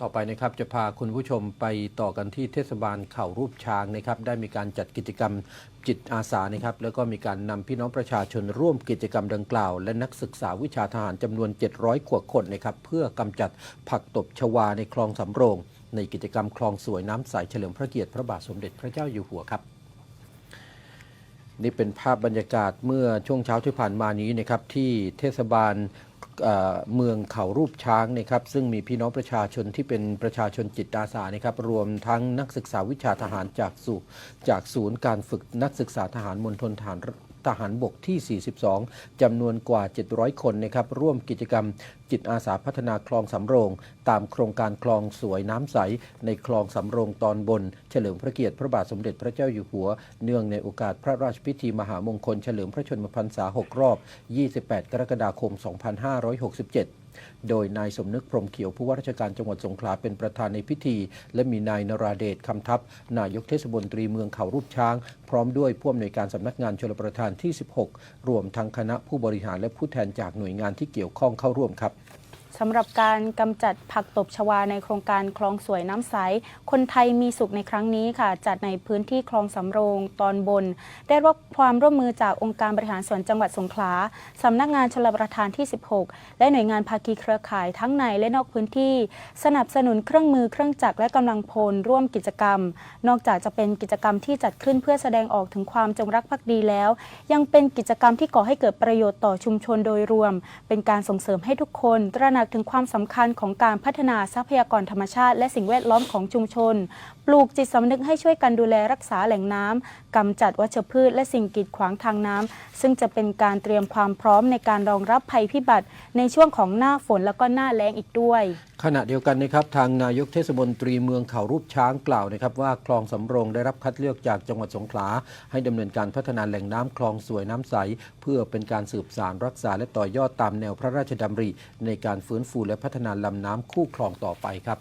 ต่อไปนะครับจะพาคุณผู้ชมไปต่อกันที่เทศบาลเข่ารูปช้างนะครับ ได้มีการจัดกิจกรรมจิตอาสานะครับ แล้วก็มีการนำพี่น้องประชาชนร่วมกิจกรรมดังกล่าว และนักศึกษาวิชาทหารจำนวน 700 กว่าคนนะครับ เพื่อกำจัดผักตบชวาในคลองสำโรง ในกิจกรรมคลองสวยน้ำใสเฉลิมพระเกียรติพระบาทสมเด็จพระเจ้าอยู่หัวครับนี่เป็นภาพบรรยากาศเมื่อช่วงเช้าที่ผ่านมานี้นะครับที่เทศบาล เมืองเขารูปช้างนะครับซึ่งมีพี่น้องประชาชนที่เป็นประชาชนจิตอาสานะครับรวมทั้งนักศึกษาวิชาทหารจากสู่จากศูนย์การฝึกนักศึกษาทหารมณฑลฐาน ทหารบกที่ 42 จำนวนกว่า 700 คนนะครับร่วมกิจกรรมจิตอาสาพัฒนาคลองสำโรง ตามโครงการคลองสวยน้ำใส ในคลองสำโรงตอนบน เฉลิมพระเกียรติพระบาทสมเด็จพระเจ้าอยู่หัว เนื่องในโอกาสพระราชพิธีมหามงคลเฉลิมพระชนมพรรษา 6 รอบ 28 กรกฎาคม 2567โดยนายสมนึกพรมเขียวผู้ว่าราชการจังหวัดสงขลาเป็นประธานในพิธี และมีนายนราเดชคำทัพ นายกเทศมนตรีเมืองเขารูปช้าง พร้อมด้วยผู้อำนวยการสำนักงานชลประทานที่ 16 รวมทั้งคณะผู้บริหารและผู้แทนจากหน่วยงานที่เกี่ยวข้องเข้าร่วมครับ สำหรับการกำจัดผักตบชวาในโครงการคลองสวยน้ำใส คนไทยมีสุขในครั้งนี้ค่ะ จัดในพื้นที่คลองสำโรงตอนบน ได้รับความร่วมมือจากองค์การบริหารส่วนจังหวัดสงขลาสำนักงานชลประทานที่ 16 และหน่วยงานภาคีเครือข่ายทั้งในและนอกพื้นที่ สนับสนุนเครื่องมือเครื่องจักรและกำลังพลร่วมกิจกรรม นอกจากจะเป็นกิจกรรมที่จัดขึ้นเพื่อแสดงออกถึงความจงรักภักดีแล้ว ยังเป็นกิจกรรมที่ก่อให้เกิดประโยชน์ต่อชุมชนโดยรวม เป็นการส่งเสริมให้ทุกคนตระหนักถึงความสำคัญของการพัฒนาทรัพยากรธรรมชาติ และสิ่งแวดล้อมของชุมชน ปลูกจิตสำนึกให้ช่วยกันดูแลรักษาแหล่งน้ำกำจัดวัชพืช และสิ่งกีดขวางทางน้ำซึ่งจะเป็นการเตรียมความพร้อมในการรองรับภัยพิบัติ ในช่วงของหน้าฝนแล้วก็หน้าแล้งอีกด้วย ขณะเดียวกันนะครับทางนายกเทศมนตรีเมืองเขารูปช้างกล่าวนะครับว่าคลองสำโรงได้รับคัดเลือกจากจังหวัดสงขลาให้ดำเนินการพัฒนาแหล่งน้ำคลองสวยน้ำใส เพื่อเป็นการสืบสารรักษาและต่อยอดตามแนวพระราชดำริในการฟื้นฟูและพัฒนาลำน้ำคู่คลองต่อไปครับ